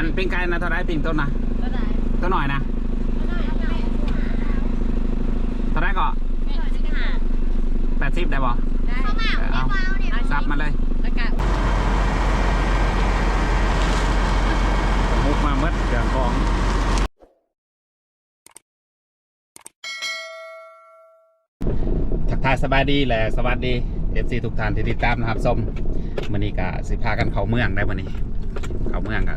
อันปิ้งไก่นะเท่าไรปิ้งต้นนะก็ได้ตัวหน่อยนะก็ได้เอาไปเท่าไรก็แม่จะหาแปดสิบได้บ่ได้ข้ามาเอาเนี่ยซับมาเลยแล้วก็มุกมาเมื่อเดือนของทักทายสบายดีแหละสวัสดีเอฟซีทุกท่านที่ติดตามนะครับส้มมันนี้ก็สิพากันเข้าเมืองได้วันนี้เข้าเมืองก็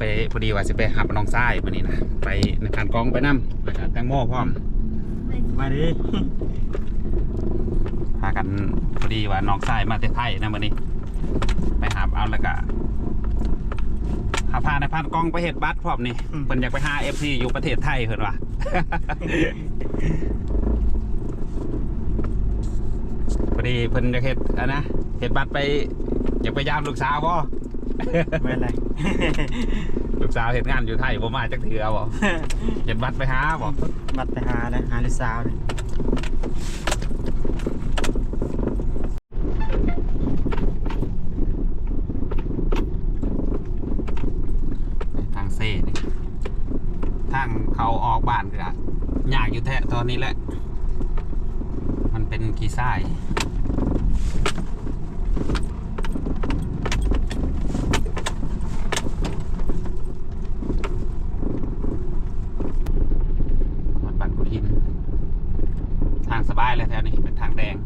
ไปพอดีว่าสิไปหับน้องทรายวันนี้นะไปในการกองไปน้ำแล้วก็แตงโมพร้อมมาดิพากันพอดีว่าน้องทรายมาแต่ไทยนะวันนี้ ไปหาเอาแล้วก็หาพาในพันกล้องไปเห็ดบัตรพร้อมนี่เพิ่นอยากไปหาเอฟซีอยู่ประเทศไทยเพิ่นว่าพอดีเพิ่นอยากเห็ดอันนะเห็ดบัตรไปอยากไปยามลูกสาวบ่ไม่เป็นไร ลูกสาวเห็ดงานอยู่ไทยบ่มาจักเถื่อบ่เห็ดบัตรไปหาบ่บัดไปหานะหาลูกสาวเลย ทางเซ่นี่ทางเขาออกบ้านก็ยากอยู่แท้ตอนนี้แหละ มันเป็นขี้ทราย วัดบันกุทิน ทางสบายเลยแถวนี้เป็นทางแดง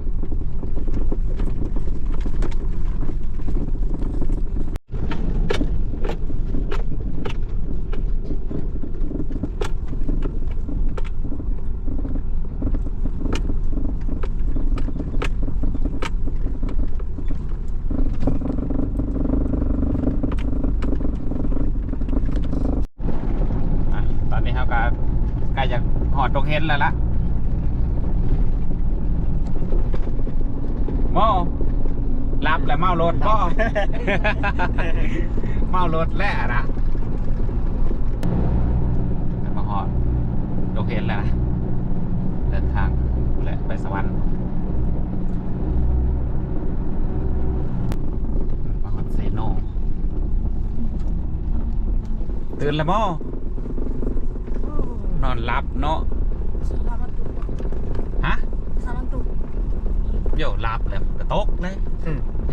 อะตอนนี้เขาก็ใกล้จะหอดตรงเฮนแล้วละโมรับแล้ว เมารถก็เมารถแล้วนะแล้วมาหอดตรงเฮนแล้วนะ เดินทางแหละไปสวรรค์มาหอดเซโนตื่นแล้วโมนอนรับเนาะสารพัดตุกฮะสารพัดตุกโย่รับเลยกระตกเลย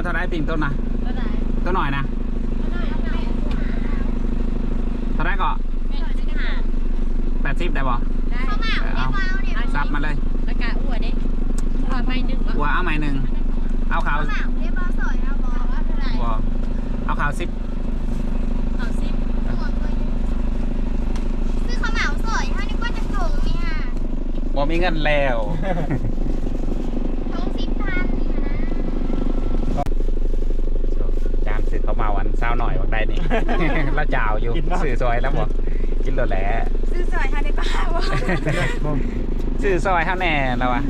นะเท่าไรปิ้งต้นนะก็ได้ตัวหน่อยนะก็ได้เอาไปเท่าไรก็แม่จะหาแปดสิบได้บ่ได้ข้าวหมากเรียกว่าเอาเนี่ยซับมาเลยแล้วก็อ้วนเด้อ้วนไม่ดึงวะอัวเอาใหม่หนึ่งเอาขาวข้าวหมากเรียกว่าสอยเอาบอเอาว่าเท่าไหร่อัวเอาขาวสิบเอาสิบหัวเกยซื้อข้าวหมากสอยเท่านี้ก็จะส่งเนี่ยบ่มีเงินแล้ว ล้วจาวอยู่สื่อซอยแล้วบ่กินแล้วแหละซื้อซอยเฮาได้ป่าวบ่ซื้อซอยเท่าแน่แล้ววะ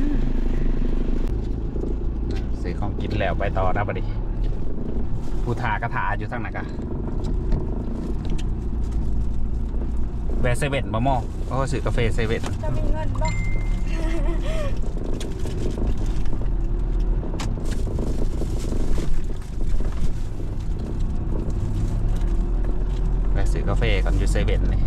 ซื้อของกินแล้วไปต่อนะบัดนี้ผู้ทากระถาอยู่ทางไหนกะแวะเซเว่นบ่หมอโอ้ซื้อกาแฟเซเว่นจะมีเงินบ่แว ซื้อกาแฟก่อนอยู่เซเว่นนี่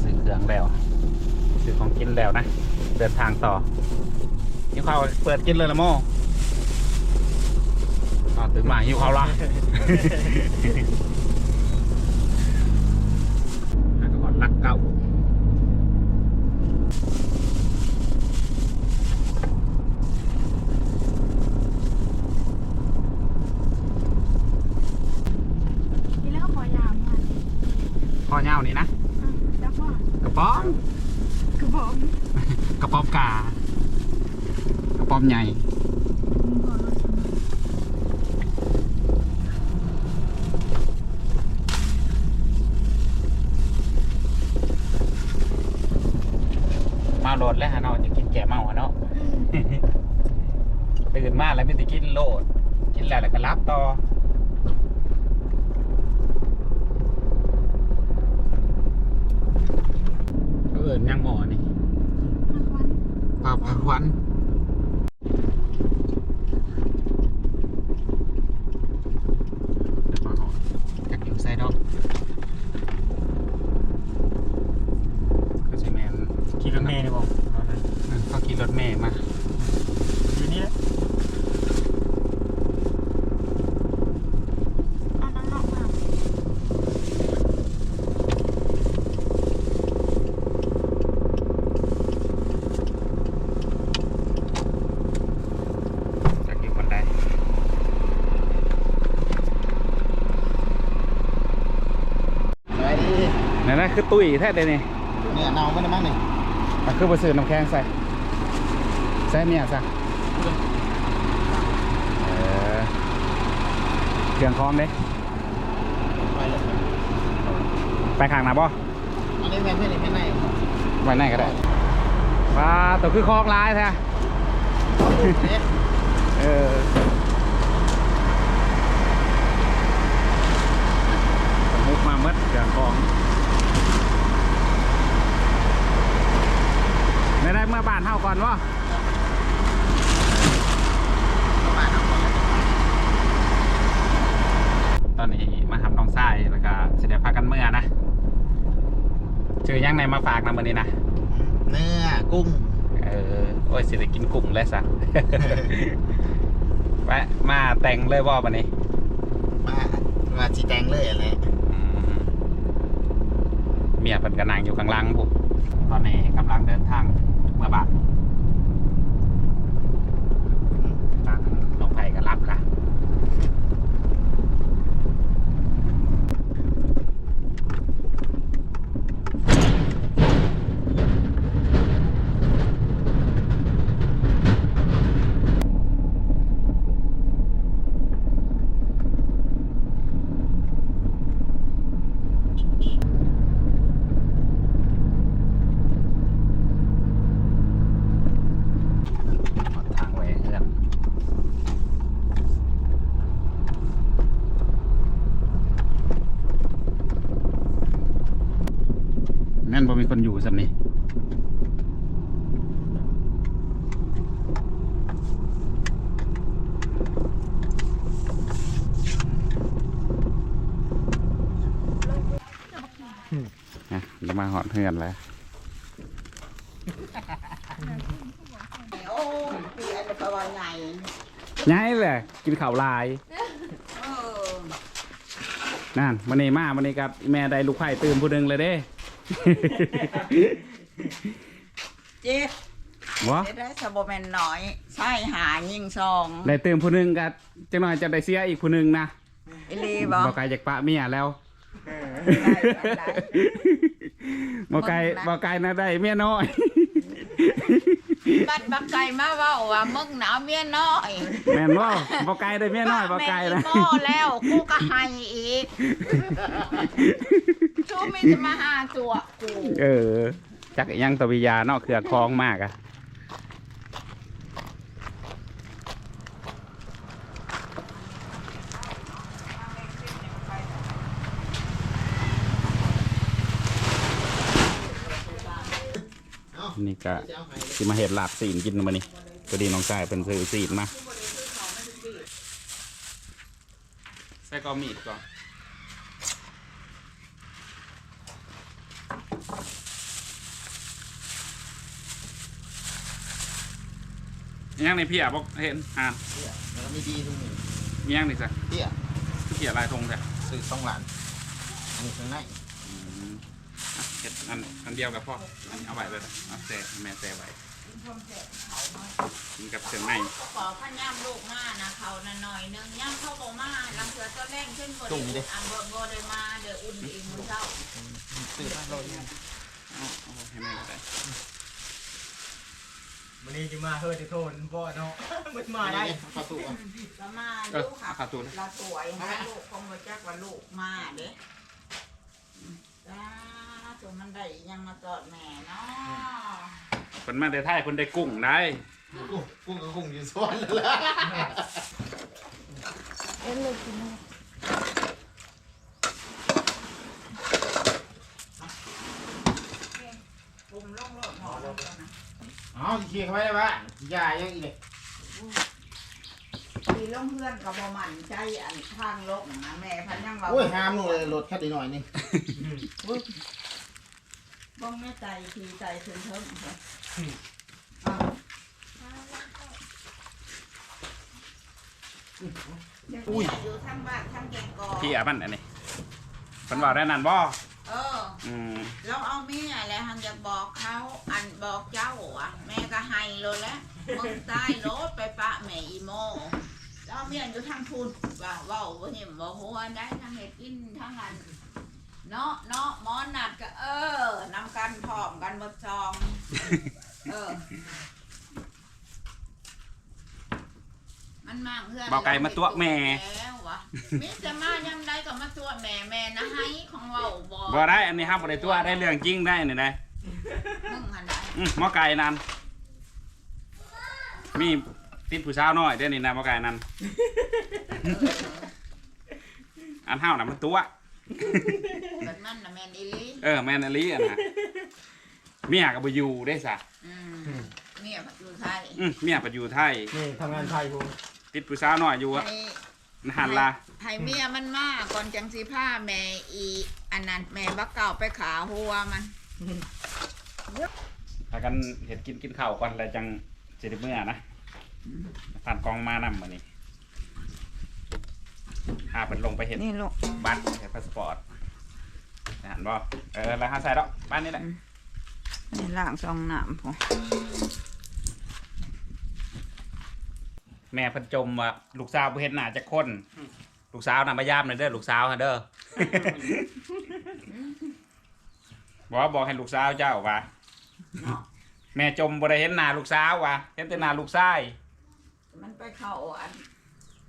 ซื้อเครื่องแล้ว ซื้อของกินแล้วนะ เดินทางต่อ หิวข้าวเปิดกินเลยละโมอ่าวตื่นมาหิวข้าวละ แล้วก็ก่อนรักเก่า กินแล้วก็พอยามมัน ข้อเง่านี่นะ อืมแล้วก็ กระป๋อง คือผม กระป๋อมกากระป๋อมใหญ่ มึงขอรถฉัน มาโหลดแล้วฮะเนาะจะกินแกะเมาฮะเนาะตื่นมาแล้วไม่ได้กินโหลด กินแล้วแล้วก็รับต่อเออยังหมอนี่รางวัลปลาผักหวันเดี๋ยวปลาหออยากอยู่ไส้ดอกก็ใช่แมน ขี่รถเมล์นี่บอกเอาเลย อืมเขาขี่รถเมย์มา อยู่นี่แหละ เอาน้องๆมา จากอยู่คนใด ไปดิ นั่นนะ คือตุ้ยแท้เลยนี่เนี่ยเนาไม่ได้มั้งนี่มันคือไปซื้อน้ำแข็งใส่ใส่เนี่ยซะเออเครื่องคล้องเด้ไปเลยไปข้างหน้าบ่อันนี้แม่นไม่ได้แม่นไหนไว้ไหนก็ได้ว้าตัวคือคลองลายแท้เนี่ยเออมุกมาเมดเครื่องคลองไม่ได้ เมื่อบ้านเท่าก่อนวะประมาณนั้นตอนนี้มาทำน้องทรายแล้วก็เสได็จพากันเมื่อนะชื่อยังในมาฝากนะวันนี้นะเนื้อกุ้งเออโอ้ยสิได้กินกุ้งเลยสะไปมาแต่งเลยว่าวันนี้ มามาจีแตงเลยอะไรอืมเมียเพิ่นกระนางอยู่ข้างหล่างปุ๊บตอนนี้กำลังเดินทาง เมื่อบาททางน้องไผ่ก็รับละหมดทางไว้เพื่อนนั่นบ่มีคนอยู่ สำนี้นะจะมาหอดเพื่อนแล้วโอ้ปีอันนี้ประวัติไงย้ายเลยกินข้าวลายเออนั่นมันนี่มามันนี่กับแม่ได้ลูกไผ่ตื่นผู้หนึ่งเลยเด้ เจ๊บ่ได้ได้สบแมนน้อยใช่หายิงซองได้เติมผู้หนึงก็จังหน่อยจะได้เสียอีกผู้หนึงนะอิลีบอกบ่ไกลจากปะเมียแล้วได้ได้บ่ไกลบ่ไกลนะได้เมียน้อย บัดบักไก่มาเว่าว่ามึงหนาวเมียน้อยแม่นบ่บ่ไกลได้เมียน้อยบ่ไกลนะ แม่อีโม่แล้วกูก็ให้อีก ชูมีจะมาหาตัวกูเออ จักอีหยังตวิยาเนาะเครือคลองมากอะนี่ก็จะเอาให้สิมาเห็ดลาบสีนกินมานี่พอดีน้องชายเป็นซื้อสีนมาใส่กอมีดก่อน ยังในพี่อะบอกเห็นอ่านเตี้ยแล้วมีดีตรงนี้มียังนี่สิเตี้ยเกี่ยลายธงใช่ซื้อสองล้านอันนี้ข้างในเห็ดอันอันเดียวกับพ่ออันเอาไว้เลยเอาแซ่แม่แซ่ไว้กินกับเครื่องในขอพันย่ำลูกมานะเขาน่ะหน่อยนึงย่ำเข้าบ่มาลังเสือตัวแรงขึ้นบ่ได้อันบ่บ่ได้มาเดี๋ยวอุ่นอีกมื้อเช้าซื้อมาโลนึงเอาเอาให้แม่ก็ได้ วันนี้จะมาเฮ้ยจะโทนพ่อเนาะมันมาได้ประตูอะแล้วมาเออลูกค่ะเอาขาตูนเราสวยนะลูกคงมาจักว่าลูกมาเด้จ้าจนมันได้ยังมาจอดแม่เนาะคนมาได้ไทยคนได้กุ้งได้กุ้งกุ้งกับกุ้งอยู่ซ้อนแล้วล่ะเอ็นเลยกินเลย ปุ่มลงรถหมอลงก่อนนะ อ๋อเคลียร์เข้าไปได้ปะยายังอีกเลยทีลงเพื่อนกับบ่มันใจอันข้างลงนะแม่พันยังว่าโอ้ยห้ามนู่นเลยรถแค่ดีหน่อยนึงบ้องแม่ใจทีใจถึงเทิงค่ะอุ้ยอยู่ทั้งบ้านทั้งแกงกอ พี่อะมันอันนี้คนบอกได้นั่นบ่เอืมแล้วเอาเมียอะไรหันจะบอกเขาอันบอกเจ้าอะแม่ก็ให้เลยแหล้วมึงตายรถไปปะแม่อีโมแล้วเอาเมียอยู่ทางทุนว่าเว่าบ่เห็นบ่หัวได้ทั้งเห็ดกินทั้งอันเนาะเนาะหมอนัดก็เออนำกันพร้อมกันหมดจอง เออ มันมากเพื่อนบอกไก่มาตัวแม่ แล้ววะมิจะมายังไดก็มาตัวแม่แม่นะให้ของเราบอกบ่ได้อันนี้ครับบ่ได้ตัวได้เรื่องจริงได้นี่ได้มึงหันได้อืมหมอไก่นั่นมีติดผู้สาวน้อยเด้อนี่นะหมอไก่นั่นอันห้าวน่ะมันตัวบัดมันนะแมนอีหลีเออแม่นอลีอะนะเมียก็บ่อยู่ได้ซะอืมเนี่ยผัดอยู่ไทยอืมเมียไปอยู่ไทยนี่ทำงานไทยพู ติดผู้สาวน้อยอยู่อะให้หันละให้เมียมันมาก่อนจังสีผ้าแม่อีอันนั้นแม่บักเก่าไปขาหัวมัน พากันเห็ดกินกินข้าวก่อนแล้วจังสิได้เมื่อนะผ่านกองมานำมื้อนี้พาเพิ่นลงไปเห็ดนี่ลูก บัตรเห็ดพาสปอร์ตอ่านบ่เออแล้วหาใส่ดอกบ้านนี้แหละ นี่ล่างซองน้ำพอ แม่เพิ่นจมว่าลูกสาวบ่เฮ็ดหน้าจักคน ลูกสาวน่ะมายามหน่อยเด้อลูกสาวฮะเด้อ บอกว่าบอกให้ลูกสาวเจ้าว่าเนาะแม่จมบ่ได้เห็นหน้าลูกสาวว่ะเห็นแต่หน้าลูกชาย มันไปเข้าอัน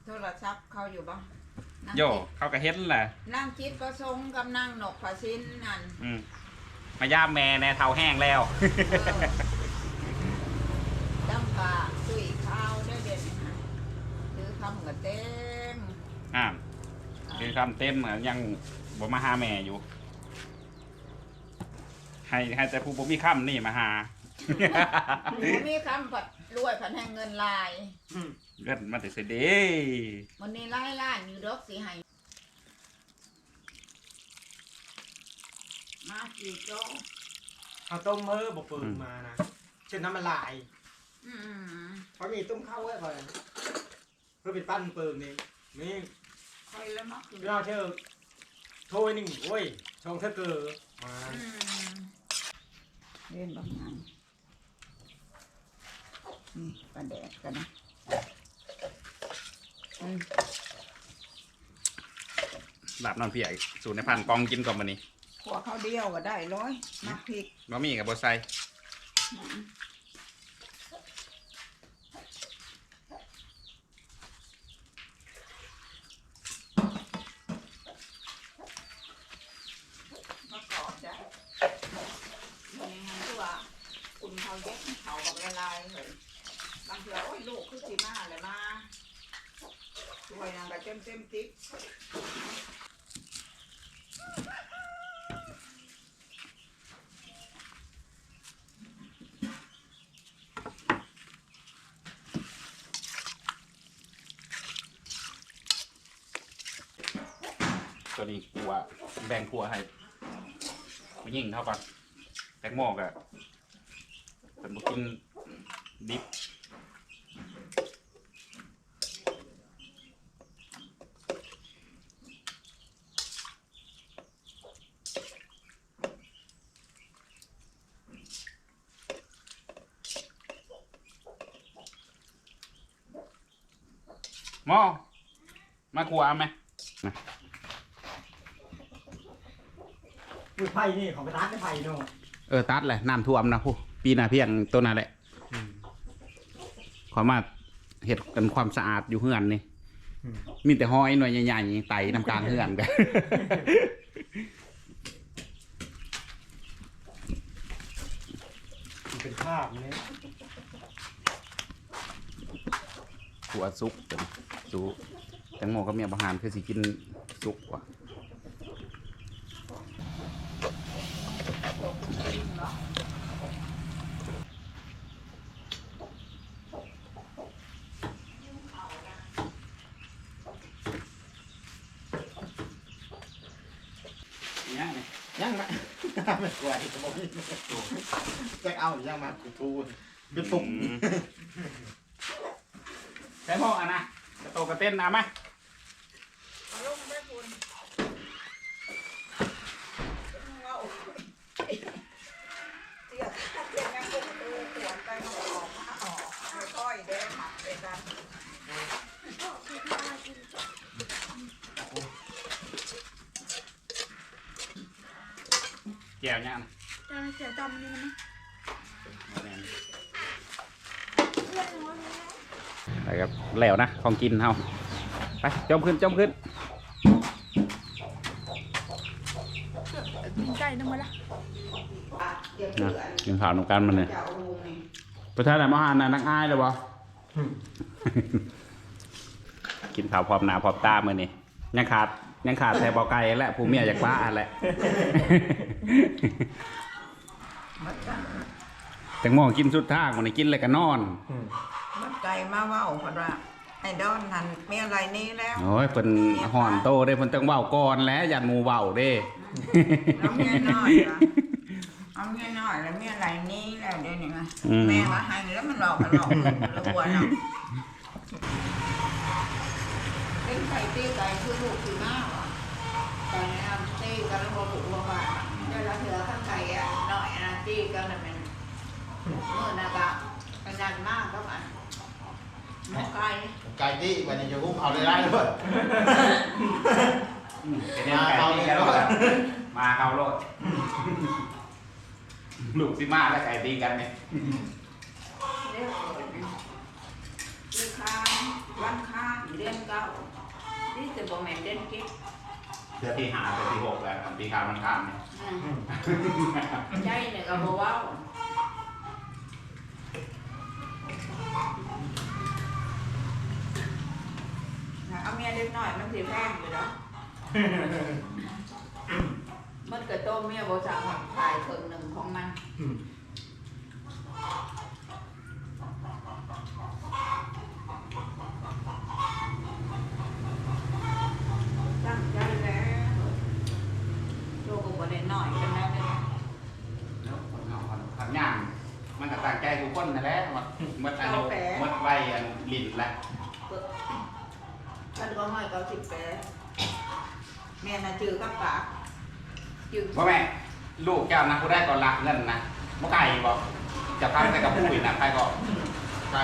โทรศัพท์เขาอยู่บ้างโยเขาก็เห็นแหละนั่งคิดประสงค์กับนั่งหนกผาสินนั่นอืมมายามแม่แน่เท้าแห้งแล้วดำปลาสุยข้าวได้เด่นนะซื้อ คำกับเต็มอ่าคือคำเต็มเหมือนยังบ่มาหาแม่อยู่ ให้ให้แต่ผู้บ่มีคำนี่มาหา บ่มีคำผัดรวยผัดแห่งเงินลายเงินมาแต่เสยเด้วันนี้ไล่ล้านอยู่ดอกสีให้มากี่โจ๊กเอาต้มเมื่อบอกเปิดมานะเช่นน้ำมันลายอืม เพราะมีต้มข้าวไว้ก่อน เพื่อเป็นปั้นเปิงนี่นี่คอยแล้วมักอยู่พี่น้องเชื่อโทรหนึ่งโอ้ยชงเธอเกิดมาอืมเล่นบางงานนี่ปลาแดกกันนะอืมหลับนอนเพียกสูตรในพันกองกินก่อนมานี่ขัวข้าวเดียวก็ได้ร้อยมักพริกบะหมี่กับบะไซ มะกอกได้นี่ฮะคือว่าคุณ เขาเย็ดเขากับละลายเลยบางทีโอ้ยลูกคือสีมาเลยมาช่วยนางก็เต็มเต็มติ๊กตัวนี้กลัวแบ่งครัวให้ไปยิงเท่ากันแตงโมกะ เป็นบุกินดิบหมอมาครัวเอาไหมอุ้ยไผ่นี่ของไปตัดได้ไผ่เนาะเออตัดแหละน้ำท่วมนะผู้ ปีหน้าเพียงตัวนั้นแหละขอมาเห็ดกันความสะอาดอยู่เฮือนนี่มีแต่ห้อยหน่วยใหญ่ๆไต่น้ำกลางเฮือนกัน มันเป็นภาพเนี่ยขัวซุกจังซุกแตงโมก็มีอาหารคือสิกินซุกว่ะ เนี่ยนี่ยังมาไม่ไหวสมองจะเอายังมากูทูเป็นตุ่มอืมแตงโมอะนะกระโตกระเต้นเอาไหมเอาลงไปคุณเอาเสียค่าเสียแม่กุ้งเออขวนไปมาออกมาออกค่อยๆเดินหักไปกัน แก้วเนี่ยนะจะเสียจำนี่นะไปครับแล้วนะของกินเฮาไปจมขึ้นจมขึ้นกินไก่น้ำมันละเดี๋ยวนะเผื่อกินข้าวนำกันมันเลยจะเอาลงนี่ประธานมหานานักอายเลยบ่กินข้าวพร้อมหน้าพร้อมตามื้อนี้ยังขาด ยังขาดแต่บ่ไก่และผู้เมียอยากว่าแหละมัดกันแตงโมกินสุดทางวันนี้กินเลยก็นอน มัดไก่มาเว่าเพราะว่าไอ้ดอนหันมีอะไรนี้แล้วโอ้ยเพิ่นห่อนโตได้เพิ่นต้องเว้าก่อนแหล้วยันหมู่เว้าเด้น้ำเมียน้อยนะเอาเมียน้อยแล้วเมียอะไรนี้แล้วเดี๋ยวนี้ไงอืมแม่มาให้แล้วมันหลอกมันหลอกกันรัวเนาะเป็นไข่ตีไก่คือลูกคือหน้าว่ะตอนนี้ตีกันแล้วบอกลูกว่าว่าเดี๋ยวเราเถือข้างไก่อะน้ อยนะตีกันน่ะมันเมื่อนะกะกันยันมากก็มันหมอไก่ไก่ที่วันนี้จะกุ้งเอาได้ได้ด้วยเป็นยังไงตีกันแล้วกันมาเข้าโลดลูกสิมาแล้วไก่ตีกันเนี่ยเรียกเปิดนะคือค้างวันค้างเดือนเก้าที่จะบอกแม่นเดือนเก็บ เดือนที่ห้าเดือนที่หกแล้วปีกามันข้ามเนี่ยใจเนี่ยก็บอกว่าเอาเมียเล็กน้อยมันสิแพงอยู่แล้วมันกระโตเมียบอสั่งขายครึ่งหนึ่งของมันตั้งใจแล้วโลกก็บ่ได้น้อยกันแล้วเนี่ย ขันย่าง มันก็ต่างใจทุกคนนั่นแหละหมดหมดอายุหมดวัยอันลิ้นแล้วท่านก็ห้อยเก้าสิบแปดแม่น่ะจือกับปากจือพ่อแม่ ลูกเจ้านะผู้ได้ก่อนรักเงินนะบ่ไก่บอกจะพักแต่กับผู้อื่นนะใครก็ไก่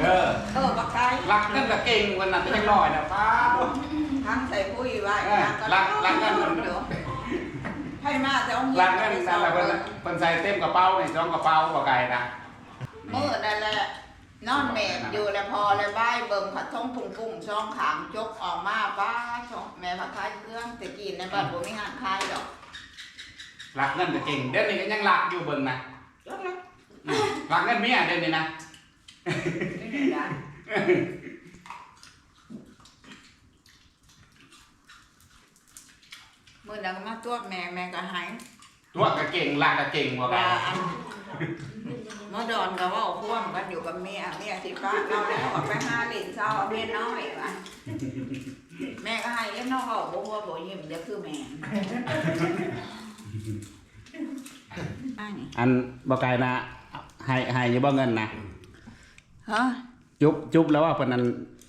เออ เออบักไก่รักกันกับเก่งวันนั้นยังน้อยนะป้าดทั้งใส่ปุ้ยไว้เออรักรักกัน เดี๋ยวให้มาแต่เอาเงิรักกันนั่นแหละเพิ่นเพิ่นใส่เต็มกระเป๋านี่สองกระเป๋าบ่ไกลนะมือนั่นแหละนอนแม่อยู่แล้วพอเลยบายเบิ่งผัดทงพุงกุ้งช่องขามจกออกมาป้าช่องแม่ผัดไทยเครื่องแต่กินในบ้านบ่มีหานคายดอกรักกันกับเก่งเดี๋ยวนี้ก็ยังรักอยู่เบิ่งนะจกแล้วอืมรักกันเมียเดี๋ยวนี้นะ นี่นี่นะ มือนั้นก็มาตัวแม่แม่ก็หายตัวกับเก่งรักกับเก่งบ่ไกลว่าอันเมื่อดอนก็เว่าพ่วงกันอยู่กับเมียเมียที่ป้าเราแล้วออกไปหาหลินเศร้าเอาเมียน้อยว่ะแม่ก็ให้เลี้ยงน้องเขาบอกว่าบอกยิ้มเดี๋ยวคือแม่อันนี้อันบ่ไกลนะให้ให้อยู่บ่เงินนะฮะ จุบจุบแล้วว่าเพิ่นนั้น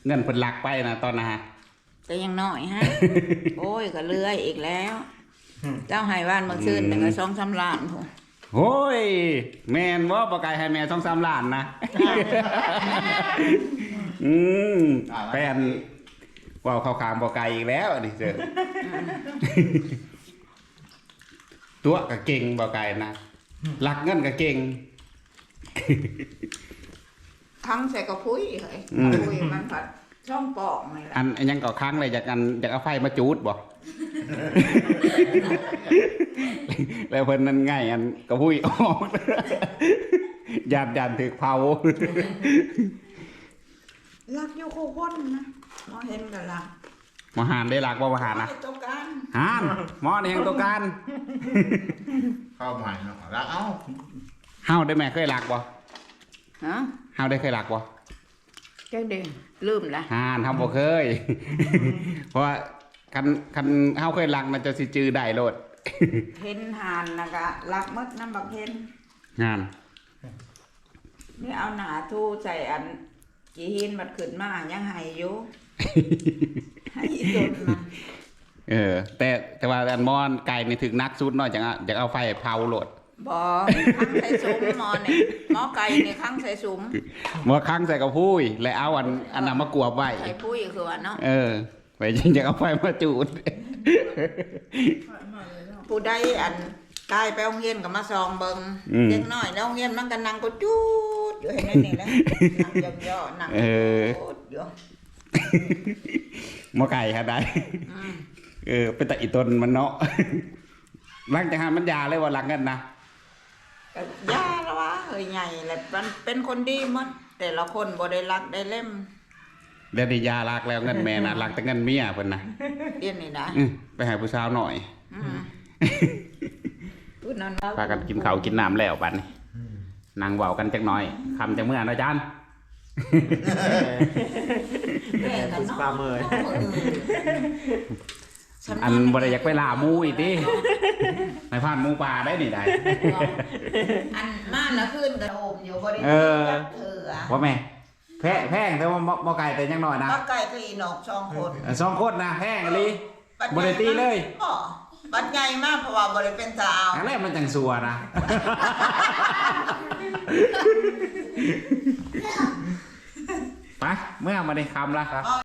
เงินเพิ่นลักไปนะตอนนะฮะ แต่ยังน้อยฮะ โอ้ยก็เลื่อยอีกแล้ว เจ้าให้บ้านบางซื่นหนึ่งก็สองสามล้านพู้นโอ้ย แม่นบ่บ่ไกลให้แม่สองสามล้านนะ อืมแฟนว่าวเข้าขางบ่ไกลอีกแล้วนี่เจอตัวก็เก่งบ่ไกลนะลักเงินก็เก่งทั้งใส่กระพุ้ยเฮ้ยอืมกระพุ้ยมันผัด ช่องปอกนี่แหละอันอันยังก็ค้างเลยจากอันจากเอาไฟมาจูดบ่แล้วเพิ่นนั่นง่ายอันก็พุ้ยออกยานยานถึกเผารักอยู่คู่คนนะมอเห็นกันละหมอหานได้รักบ่หมอหานนะไอ้ตัวกันหานหมอนี่แห่งตัวการเข้าใหม่เนาะแล้วเอ้าเฮาได้แม่เคยรักบ่ฮะเฮาได้เคยรักบ่แจ้งเด้ ลืมละหานเฮาบ่เคย เพราะว่าคันคันเฮาเคยรักมันจะสิจื้อได้โลดเห็นหานนะกะรักมดน้ำบักเห็นงานนี่เอาหนาทูใส่อันจีหินบัดขึ้นมายังให้อยู่ให้อีจนมันเออ แต่แต่ว่าอันมอนไก่นี่ถึกนักสุดเนาะจังอะจังเอาไฟเผาโลด บอข้างใส่ซุ้มหมอนี่หมอไก่นี่ข้างใส่ซุ้มหมอค้างใส่กับพุ้ยแล้วเอาอันอันนั้นมากวบไว้ ใส่ปุ้ยคือว่าเนาะเออ ไปจริงจะเอาไฟมาจูด ผู้ใดอันกายไปโรงเรียนก็มาซองเบิงอืม เด็กน้อยในโรงเรียนมันก็นั่งก็จูดอยู่ให้นั่นนี่แหละนั่งย่อๆนั่งเออจูดอยู่หมอไก่ฮะได้ อืมเออ เป็นแต่อีตนมันเนาะ หลังจากหันมันยาเลยว่าหลังกันนะ ก็ย่าละวะเฮ้ยใหญ่แหละมันเป็นคนดีหมดแต่ละคนบ่ได้รักได้เล่มเดี๋ยวนี้ยาลักแล้วเงินแม่นะลักแต่เงินเมียเพิ่นนะเรียนนี่นะอื้อไปหาผู้สาวหน่อยอืมพูดนั่นพากันกินข้าวกินน้ำแล้วบัดนี้นั่งเว้ากันจักหน่อยคำจังเมื่อนะจานแม่กันสเนาะปาเมย อันบ่ได้อยากไปล่าหมูอีกติในผ่านหมูป่าได้นี่ได้ อันมาละขึ้นกระโอมอยู่บริเออเถือว่าแม่แพะแพงแต่ว่าบ่บ่ไก่แต่ยังน้อยนะก็ไก่ก็อีนอกสองคนเออสองคนนะแพงอีหลีบ่ได้ตีเลย บ่บัดใหญ่มากเพราะว่าบริเป็นสาวอันแรกมันจังสัวนะ ไปเมื่อมาได้คำละ